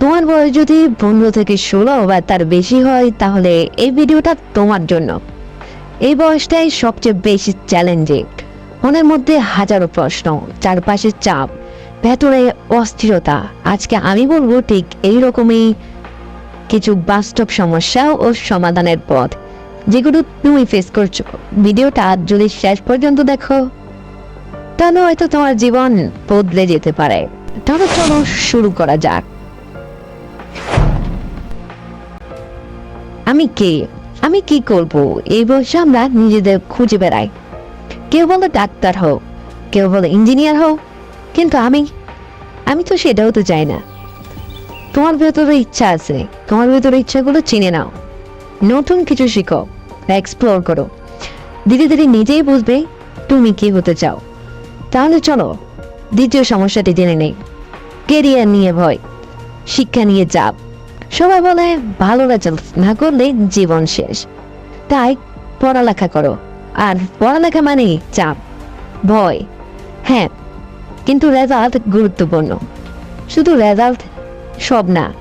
তোমার বয়স যদি পনেরো থেকে ষোলো বা তার বেশি হয়, তাহলে এই ভিডিওটা তোমার জন্য। এই বয়সটাই সবচেয়ে বেশি চ্যালেঞ্জিং মনের মধ্যে হাজারো প্রশ্ন চারপাশের চাপ, ভেতরে অস্থিরতা। আজকে আমি বলব ঠিক এইরকমই কিছু বাস্তব সমস্যা ও সমাধানের পথ, যেগুলো তুমি ফেস করছ। ভিডিওটা যদি শেষ পর্যন্ত দেখো, তাহলে হয়তো তোমার জীবন বদলে যেতে পারে। তাহলে চলো শুরু করা যাক। আমি কে? আমি কি করব? এই বয়সে আমরা নিজেদের খুঁজে বেড়াই। কেউ বলে ডাক্তার হোক কেউ বলে ইঞ্জিনিয়ার হোক কিন্তু আমি আমি তো সেটাও তো চাই না। তোমার ভেতরে ইচ্ছা আছে, তোমার ভেতরে ইচ্ছাগুলো চিনে নাও। নতুন কিছু শিখো এক্সপ্লোর করো। ধীরে ধীরে নিজেই বুঝবে তুমি কি হতে চাও। তাহলে চলো, দ্বিতীয় সমস্যাটি জেনে নেই। কেরিয়ার নিয়ে ভয়, শিক্ষা নিয়ে চাপ। সবাই বলে, ভালো রেজাল্ট না করলে জীবন শেষ। তাই পড়ালেখা করো। আর পড়ালেখা মানে চাপ, ভয়। হ্যাঁ কিন্তু রেজাল্ট গুরুত্বপূর্ণ। শুধু রেজাল্ট সব না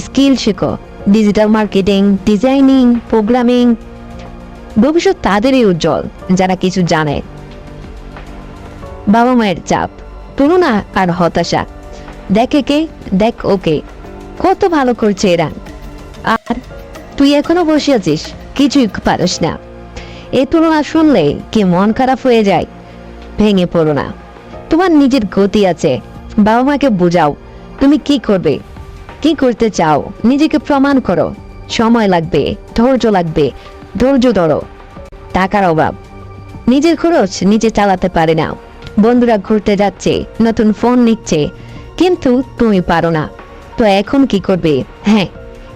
স্কিল শেখো। ডিজিটাল মার্কেটিং ডিজাইনিং প্রোগ্রামিং ভবিষ্যৎ তাদেরই উজ্জ্বল, যারা কিছু জানে। বাবা মায়ের চাপ তুলনা আর হতাশা। দেখে কে? দেখ ওকে। কত ভালো করছে এরা। আর তুই এখনও বসে আছিস, কিছুই পারিস না। এই তুলনা শুনলে কি মন খারাপ হয়ে যায়? ভেঙে পড়ো না। তোমার নিজের গতি আছে। বাবা মাকে বোঝাও, তুমি কি করবে? কি করতে চাও? নিজেকে প্রমাণ করো। সময় লাগবে, ধৈর্য লাগবে, ধৈর্য ধরো। টাকার অভাব। নিজের খরচ নিজে চালাতে পারে না। বন্ধুরা ঘুরতে যাচ্ছে, নতুন ফোন নিচ্ছে, কিন্তু তুমি পারো না। তো এখন কি করবে? হ্যাঁ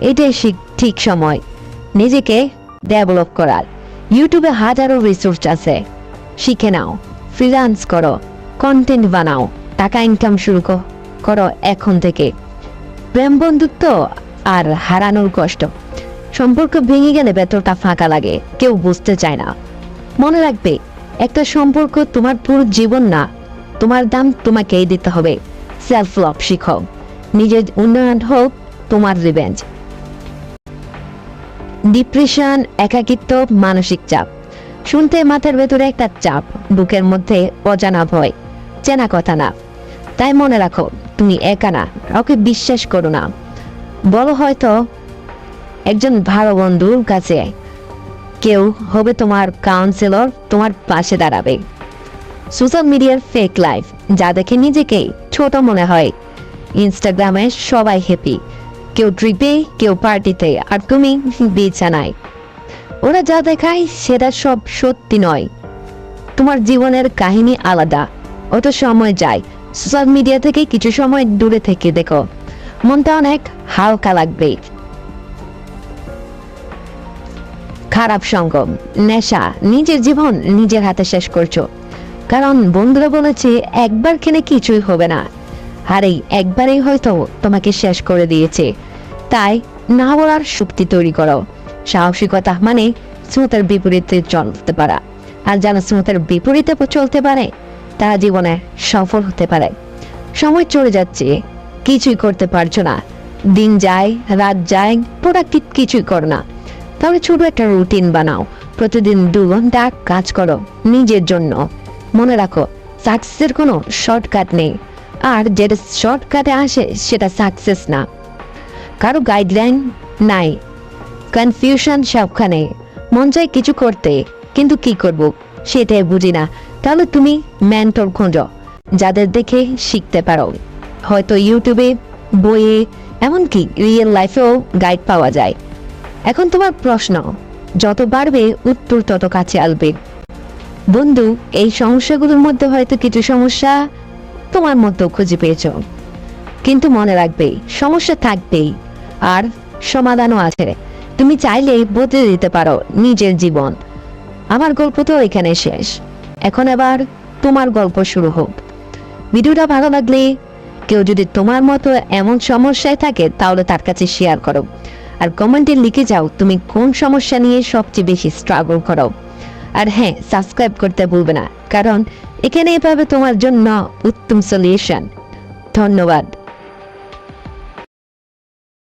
এটাই ঠিক সময়। নিজেকে ডেভেলপ করার। ইউটিউবে হাজারো রিসোর্স আছে। শিখে নাও ফ্রিল্যান্স করো কন্টেন্ট বানাও, টাকা ইনকাম শুরু করো এখন থেকে। প্রেম বন্ধুত্ব আর হারানোর কষ্ট। সম্পর্ক ভেঙে গেলে ভেতরটা ফাঁকা লাগে, কেউ বুঝতে চায় না। মনে রাখবে, একটা সম্পর্ক তোমার পুরো জীবন না, তোমার দাম তোমাকেই দিতে হবে। সেলফ লাভ শিখো। নিজের উন্নয়ন হোক, তোমার রিভেঞ্জ ডিপ্রেশন একাকিত্ব, মানসিক চাপ। শুনতে মাথার ভেতরে একটা চাপ, বুকের মধ্যে অজানা ভয়। চেনা কথা না। তাই মনে রাখো, তুমি একা না, কাউকে বিশ্বাস করো না। বলো হয়তো একজন ভালো বন্ধুর কাছে কেউ হবে তোমার কাউন্সিলর তোমার পাশে দাঁড়াবে। সোশ্যাল মিডিয়ার ফেক লাইফ যা দেখে নিজেকেই ছোট মনে হয়। ইনস্টাগ্রামে সবাই হ্যাপি কেউ ট্রিপে কেউ পার্টিতে আর তুমি বিছানায়। ওরা যা দেখায় সেটা সব সত্যি নয়। তোমার জীবনের কাহিনী আলাদা। অত সময় যায়। সোশ্যাল মিডিয়া থেকে কিছু সময় দূরে থেকে দেখো। মনটা অনেক হালকা লাগবে। খারাপ সঙ্গম নেশা, নিজের জীবন নিজের হাতে শেষ করছ। কারণ বন্ধুরা বলেছে, একবার কিনে কিছুই হবে না। আর এই একবারেই হয়তো তোমাকে শেষ করে দিয়েছে। তাই না বলার শক্তি তৈরি করো। সাহসিকতা মানে স্রোতের বিপরীতে চলতে পারা। আর যারা স্রোতের বিপরীতে চলতে পারে তারা জীবনে সফল হতে পারে। সময় চলে যাচ্ছে, কিছুই করতে পারছ না। দিন যায়, রাত যায় প্রোডাক্টিভ কিছুই করো না। তাহলে ছোট একটা রুটিন বানাও। প্রতিদিন দু ঘণ্টা কাজ করো নিজের জন্য। মনে রাখো সাকসেসের কোনো শর্টকাট নেই। আর যেটা শর্টকাটে আসে, সেটা সাকসেস না। কারও গাইডলাইন নাই। কনফিউশন সবখানে। মন চায় কিছু করতে, কিন্তু কি করব, সেটাই বুঝি না। তাহলে তুমি মেন্টর খোঁজো, যাদের দেখে শিখতে পারো। হয়তো ইউটিউবে বইয়ে, এমনকি রিয়েল লাইফেও গাইড পাওয়া যায়। এখন তোমার প্রশ্ন, যত বাড়বে, উত্তর তত কাছে আসবে। বন্ধু, এই সমস্যাগুলোর মধ্যে হয়তো কিছু সমস্যা তোমার মতো খুঁজে পেয়েছ। কিন্তু মনে রাখবে, সমস্যা থাকবেই। আর সমাধানও আছে। তুমি চাইলেই বদলে দিতে পারো নিজের জীবন। আমার গল্প তো এখানে শেষ। এখন এবার তোমার গল্প শুরু হোক। ভিডিওটা ভালো লাগলে কেউ যদি তোমার মতো এমন সমস্যায় থাকে, তাহলে তার কাছে শেয়ার করো। আর কমেন্টে লিখে যাও তুমি কোন সমস্যা নিয়ে সবচেয়ে বেশি স্ট্রাগল করো। আর হ্যাঁ সাবস্ক্রাইব করতে ভুলবে না। কারণ এখানে এভাবে তোমার জন্য উত্তম সলিউশন ধন্যবাদ।